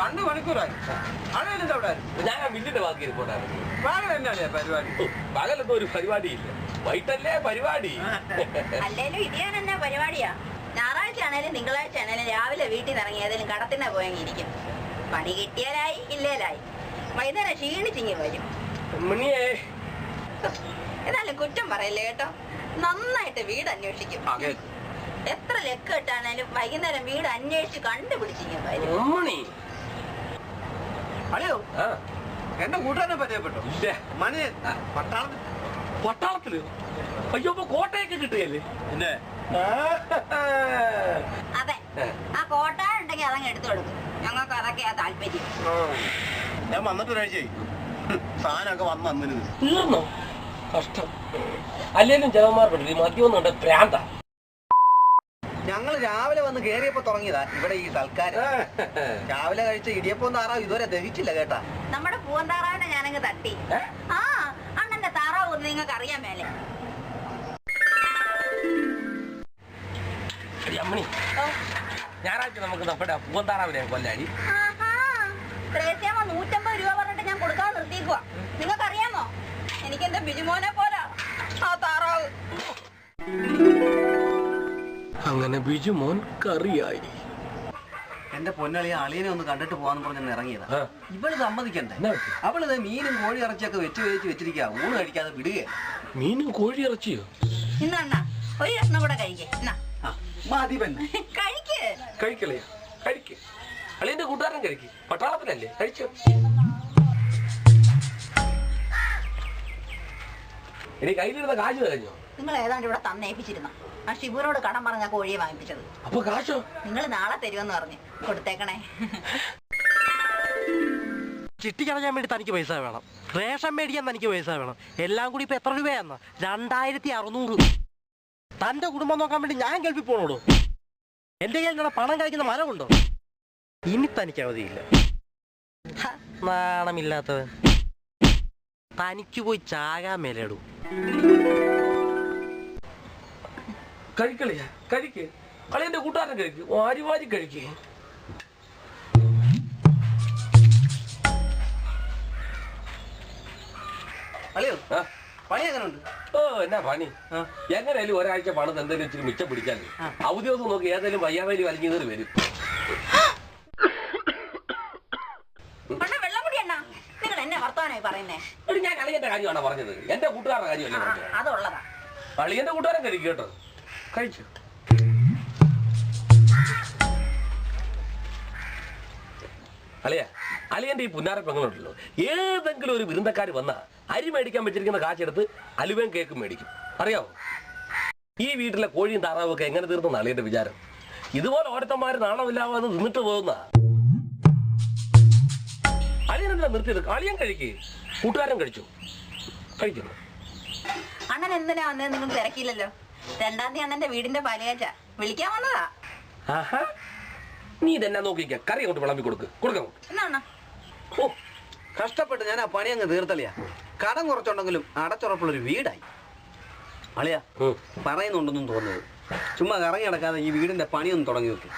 രണ്ട് മണിക്കൂറായി. അളിയനെന്താ അവിടെ? ഞാൻ ആ മില്ലിന്റെ ബാക്കി ഇരിപ്പോട്ടായിരുന്നു പകൽ തന്നെയല്ലേ പരിപാടി? പകലൊന്നും ഒരു പരിപാടിയില്ല. വൈകിട്ടല്ലേ പരിപാടി. അല്ലേലും ഇടിയാൻ എന്നാ പരിപാടിയാ? ഞായറാഴ്ച ആണേലും തിങ്കളാഴ്ച ആണേലും രാവിലെ വീട്ടിൽ നിന്ന് ഇറങ്ങി ഏതെങ്കിലും കടത്തിനെ പോയെങ്കിരിക്കും പണി കിട്ടിയാലായി ഇല്ലേലായി. വൈകുന്നേരം ക്ഷീണിച്ചിങ്ങി വരും. മണിയേ എന്നാലും കുറ്റം പറയല്ലേ കേട്ടോ? നന്നായിട്ട് വീട് അന്വേഷിക്കും. എത്ര ലെക്ക് ഇട്ടാണേലും വൈകുന്നേരം വീട് അന്വേഷിച്ച് കണ്ടുപിടിച്ചിങ്ങി വരും. ആ. എന്റെ കൂട്ടുകാരനെ പരിചയപ്പെട്ടു. ഇല്ല. മണി പട്ടാളത്തിൽ. പട്ടാളത്തിൽ? അയ്യോ അപ്പൊ കോട്ടയൊക്കെ കിട്ടുകയല്ലേ? പിന്നെ? അതെ. ആ കോട്ടാനുണ്ടെങ്കിൽ അതങ്ങ് എടുത്തു കൊടുക്കും. ഞങ്ങൾക്ക് അതൊക്കെയാ താല്പര്യം. ഞാൻ വന്നിട്ട് ഒരാഴ്ചയായി സാധനമൊക്കെ വന്ന് അന്നിരുന്നു തീർന്നോ? കഷ്ടം. അല്ലേലും ജവന്മാർ ഈ മദ്യം പ്രാന്ത. ഞങ്ങൾ രാവിലെ വന്ന് കേറിയപ്പോ തുടങ്ങിയതാ ഇവിടെ ഈ സൽക്കാരം രാവിലെ കഴിച്ച ഇടിയപ്പം താറാവ് ഇതുവരെ ദഹിച്ചില്ല കേട്ടാ. നമ്മുടെ പൂവന്താറാവിനെ ഞാനങ്ങ് തട്ടി. ആ അണ്ണന്റെ താറാവ് ഒന്ന് നിങ്ങൾക്ക് അറിയാൻ മേലെ അമ്മണി ഞായറാഴ്ച നമുക്ക് നമ്മുടെ പൂവന്താറാവിനെ കൊല്ലാടി. ആഹാ. ത്രേസ്യാമ്മ നൂറ്റമ്പത് രൂപ പറഞ്ഞിട്ട് ഞാൻ കൊടുക്കാൻ നിർത്തിക്കുക നിങ്ങൾക്ക് അറിയാമോ എനിക്ക് എന്റെ ബിജുമോനെ പോലാ ആ താറാവ്. അങ്ങനെ ബിജു മോൻ കറിയായി. എന്റെ പൊന്നളി അളിയനെ ഒന്ന് കണ്ടിട്ട് പോവാന്ന് പറഞ്ഞ് ഇറങ്ങിയതാ. ഇവൾ സമ്മതിക്കണ്ടേ? അവൾ മീനും കോഴി ഇറച്ചിയൊക്കെ വെച്ച് വേച്ച് വെച്ചിരിക്കുക ഊണ് കഴിക്കാതെ വിടുക മീനും കോഴി ഇറച്ചിയോ? ഇന്ന് അണ്ണ ഒരു കഷ്ണം കൂടെ കഴിക്കേ. അളിയന്റെ കൂട്ടുകാരൻ കഴിക്ക്. പട്ടാളത്തിലല്ലേ കഴിച്ചു. ഇനി കയ്യിലിരുന്ന കാശ് കഴിഞ്ഞോ? നിങ്ങൾ ഏതാണ്ട് ഇവിടെ തന്നേപ്പിച്ചിരുന്നു? ആ ഷിബുവിനോട് കടം പറഞ്ഞ കോഴിയെ വാങ്ങിപ്പിച്ചത്. അപ്പൊ കാശോ? നിങ്ങൾ നാളെ തരുമെന്ന് പറഞ്ഞു. കൊടുത്തേക്കണേ. ചിട്ടി കളയാൻ വേണ്ടി തനിക്ക് പൈസ വേണം. റേഷൻ മേടിക്കാൻ തനിക്ക് പൈസ വേണം. എല്ലാം കൂടി ഇപ്പൊ എത്ര രൂപയാന്ന്? രണ്ടായിരത്തി അറുന്നൂറ്. തന്റെ കുടുംബം നോക്കാൻ വേണ്ടി ഞാൻ കേൾപ്പി പോണോടോ? എന്റെ കയ്യിൽ പണം കഴിക്കുന്ന മരമുണ്ടോ? ഇനി തനിക്ക് അവധിയില്ല. നാണമില്ലാത്തത് നാണമില്ലാത്തവൻ. തനിക്ക് പോയി ചാകാൻ മേലേടൂ. കഴിക്കളിയാ കഴിക്ക്. കളിയന്റെ കൂട്ടുകാരൻ കഴിക്ക്. വാരി വാരി കഴിക്ക്. അളിയോ പണി ഓ എന്നാ പണി? എങ്ങനെയായാലും ഒരാഴ്ച പണം എന്തെങ്കിലും ഇച്ചിരി മിച്ചം പിടിക്കാൻ അവധി ദിവസം നോക്കി ഏതെങ്കിലും വയ്യാവേലി വലിഞ്ഞു കയറി വരും. അണ്ണ വെള്ളം കുടി നിങ്ങൾ എന്നെ വർത്താനായി പറയുന്നേ. ഞാൻ കളിയന്റെ കാര്യമാണ് പറഞ്ഞത്? എന്റെ കൂട്ടുകാരുടെ കാര്യമല്ലേ കളിയന്റെ പറഞ്ഞത്? അതുള്ളതാ. അളിയന്റെ കൂട്ടുകാരൻ കഴിക്കും കേട്ടോ. കഴിച്ചു? അളിയ അളിയന്റെ ഈ പുന്നാര പെങ്ങളുണ്ടല്ലോ. ഏതെങ്കിലും ഒരു വിരുന്നക്കാർ വന്നാ അരി മേടിക്കാൻ വെച്ചിരിക്കുന്ന കാശെടുത്ത് അലുവയും കേക്കും മേടിക്കും. അറിയാവോ? ഈ വീട്ടിലെ കോഴിയും താറാവും ഒക്കെ എങ്ങനെ തീർന്നെന്ന് അളിയന്റെ വിചാരം? ഇതുപോലെ ഓരോരുത്തന്മാര് നാണമില്ലാതെ നിന്നിട്ട് പോകുന്ന? അളിയനെന്താ നിർത്തിയത്? അളിയൻ കഴിക്കേ. കൂട്ടുകാരൻ കഴിച്ചു? കഴിക്കുന്നു അങ്ങനെ എന്തിനാ വന്നത് നിങ്ങൾ തിരക്കില്ലല്ലോ. രണ്ടാം തീയതി അണ്ണന്റെ വീടിന്റെ പലയാച്ച. വിളിക്കാൻ വന്നതാ. ആഹാ. നീ ഇതെന്നാ നോക്കിക്ക. കറി അങ്ങോട്ട് വിളമ്പി കൊടുക്ക്. കൊടുക്കാം എന്നാണ് ഓ. കഷ്ടപ്പെട്ട് ഞാൻ ആ പണി അങ്ങ് തീർത്തളിയാ. കടം കുറച്ചുണ്ടെങ്കിലും അടച്ചുറപ്പുള്ളൊരു വീടായി. അളിയ പറയുന്നുണ്ടെന്നും തോന്നുന്നത്. ചുമ്മാ കറങ്ങി നടക്കാതെ ഈ വീടിന്റെ പണിയൊന്നും തുടങ്ങി നോക്കി.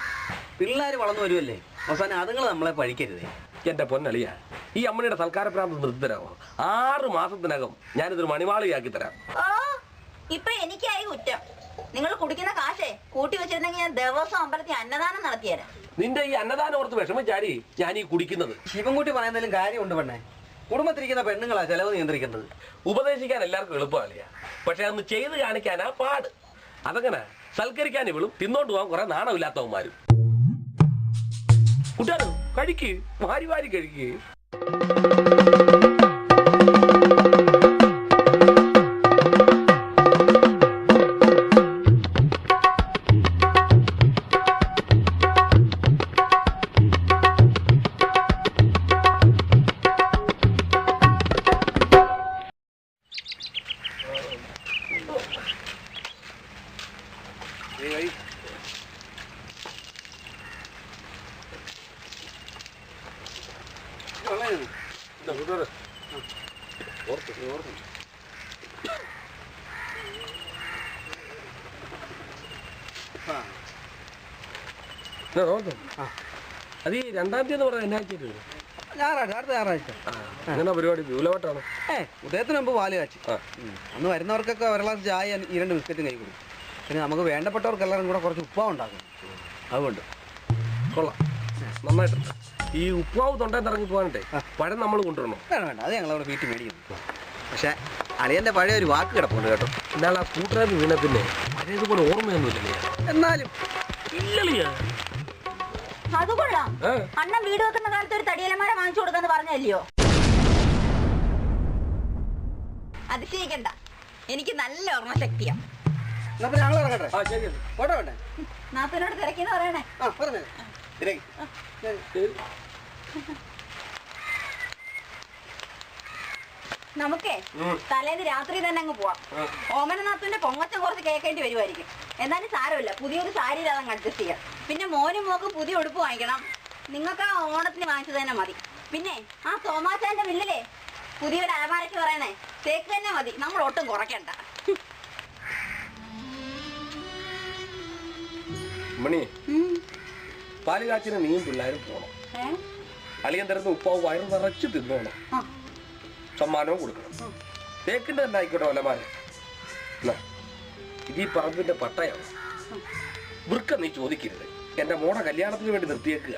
പിള്ളേർ വളർന്നു വരുമല്ലേ അവസാനം അതുങ്ങൾ നമ്മളെ പഴിക്കരുതേ. എന്റെ പൊന്നളിയ ഈ അമ്മയുടെ സൽക്കാര പ്രാന്തം നിർത്തരാമോ ആറ് മാസത്തിനകം ഞാനിതൊരു മണിമാളിയാക്കി തരാം. ഓ ഇപ്പൊ എനിക്കായി കുറ്റം. നിങ്ങൾ കുടിക്കുന്ന കാശേ കൂട്ടി വെച്ചിരുന്നെങ്കിൽ ഞാൻ ദിവസം അമ്പലത്തിൽ അന്നദാനം നടത്തിയേരാ. നിന്റെ ഈ അന്നദാനം ഓർത്ത് വിഷമിച്ചാരി ഞാൻ ഈ കുടിക്കുന്നത്. ശിവൻകുട്ടി പറയുന്നതിലും കാര്യമുണ്ട് പെണ്ണെ. കുടുംബത്തിരിക്കുന്ന പെണ്ണുങ്ങളാ ചെലവ് നിയന്ത്രിക്കുന്നത്. ഉപദേശിക്കാൻ എല്ലാവർക്കും എളുപ്പമല്ല പക്ഷെ അന്ന് ചെയ്ത് കാണിക്കാനാ പാട്. അതങ്ങനെ സൽക്കരിക്കാൻ ഇവളും തിന്നോണ്ട് പോകാൻ കുറെ നാണമില്ലാത്തവന്മാരും. കുട്ടികൾ കഴിക്ക്. വാരി വാരി കഴിക്ക്. ഇതാ ഓർത്തോ. അത് ഈ രണ്ടാം തീയതി എന്ന് പറഞ്ഞാൽ എന്നാ ചെയ്തു ഞായറാഴ്ച അടുത്ത ഞായറാഴ്ച. അങ്ങനെ പരിപാടി വിപുലമായിട്ടാണ്? ഏ ഉദയത്തിന് മുമ്പ് പാൽ കാച്ചി. അന്ന് വരുന്നവർക്കൊക്കെ ഒരു ഗ്ലാസ് ചായ ഈ രണ്ട് ബിസ്ക്കറ്റും കൈ കൊടുക്കും പിന്നെ നമുക്ക് വേണ്ടപ്പെട്ടവർക്ക് എല്ലാവരും കൂടെ കുറച്ച് ഉപ്പാവ് ഉണ്ടാക്കും. അതുകൊണ്ട്. കൊള്ളാം. നന്നായിട്ടുണ്ട് ഈ ഉപ്പാവ് തൊണ്ടയിൽ ഇറങ്ങി പോകാനുണ്ടേ പഴം നമ്മൾ കൊണ്ടുവരണോ. വേണ്ട വേണ്ട. അത് ഞങ്ങളവിടെ വീട്ടിൽ മേടിക്കുന്നു പക്ഷേ അളിയന്റെ പഴയ ഒരു വാക്ക് കിടപ്പുണ്ട് കേട്ടോ. എന്നാൽ ആ കൂട്ടുകാരൻ വീണ പിന്നെ പഴയതുപോലെ ഓർമ്മയൊന്നുമില്ല എന്നാലും. ഇല്ലല്ലേ അത് കൊള്ളാം. ഏ അണ്ണൻ വീട് വെക്കുന്ന കാലത്ത് ഒരു തടിയലമാര വാങ്ങിച്ചു കൊടുക്കാന്ന് പറഞ്ഞല്ലയോ അതിശയിക്കണ്ട എനിക്ക് നല്ല ഓർമ്മശക്തിയാ. പിന്നെ ഞങ്ങൾ ഇറങ്ങട്ടെ. ആ ശരി പോട്ടെ വേണ്ടേ നാത്തനോട് തിരക്കിന്ന് പറയണേ. ആ പറഞ്ഞേ. നമുക്കേ. തലേന്ന് രാത്രി തന്നെ അങ്ങ് പോവാം. ഓമനനാഥന്റെ പൊങ്ങച്ചം കുറച്ച് കേൾക്കേണ്ടി വരുമായിരിക്കും എന്നാലും സാരമില്ല. പുതിയൊരു സാരി അതങ്ങ് അഡ്ജസ്റ്റ് ചെയ്യാം. പിന്നെ മോനും മോക്കും പുതിയ ഉടുപ്പ് വാങ്ങിക്കണം. നിങ്ങൾക്ക് ആ ഓണത്തിന് വാങ്ങിച്ചത് തന്നെ മതി. പിന്നെ ആ തോമാച്ചാന്റെ മില്ലിലെ പുതിയൊരു അലമാരയ്ക്ക് പറയണേ തേക്ക് തന്നെ മതി. നമ്മൾ ഒട്ടും കുറയ്ക്കണ്ട. മണി. ഉം. പാൽ കാച്ചിന് നീയും പിള്ളേരും പോണം? അളിയൻ തരുന്ന ഉപ്പാവ് വയറ് നിറച്ച് തിന്നോണം. സമ്മാനവും കൊടുക്കണം. തേക്കിന്റെ തന്നെ ആയിക്കോട്ടെ എന്നാ, ഇത് ഈ പറമ്പിന്റെ പട്ടയാണ്. വൃക്ക നീ ചോദിക്കരുത്. എന്റെ മോടെ കല്യാണത്തിന് വേണ്ടി നിർത്തിയേക്കുക.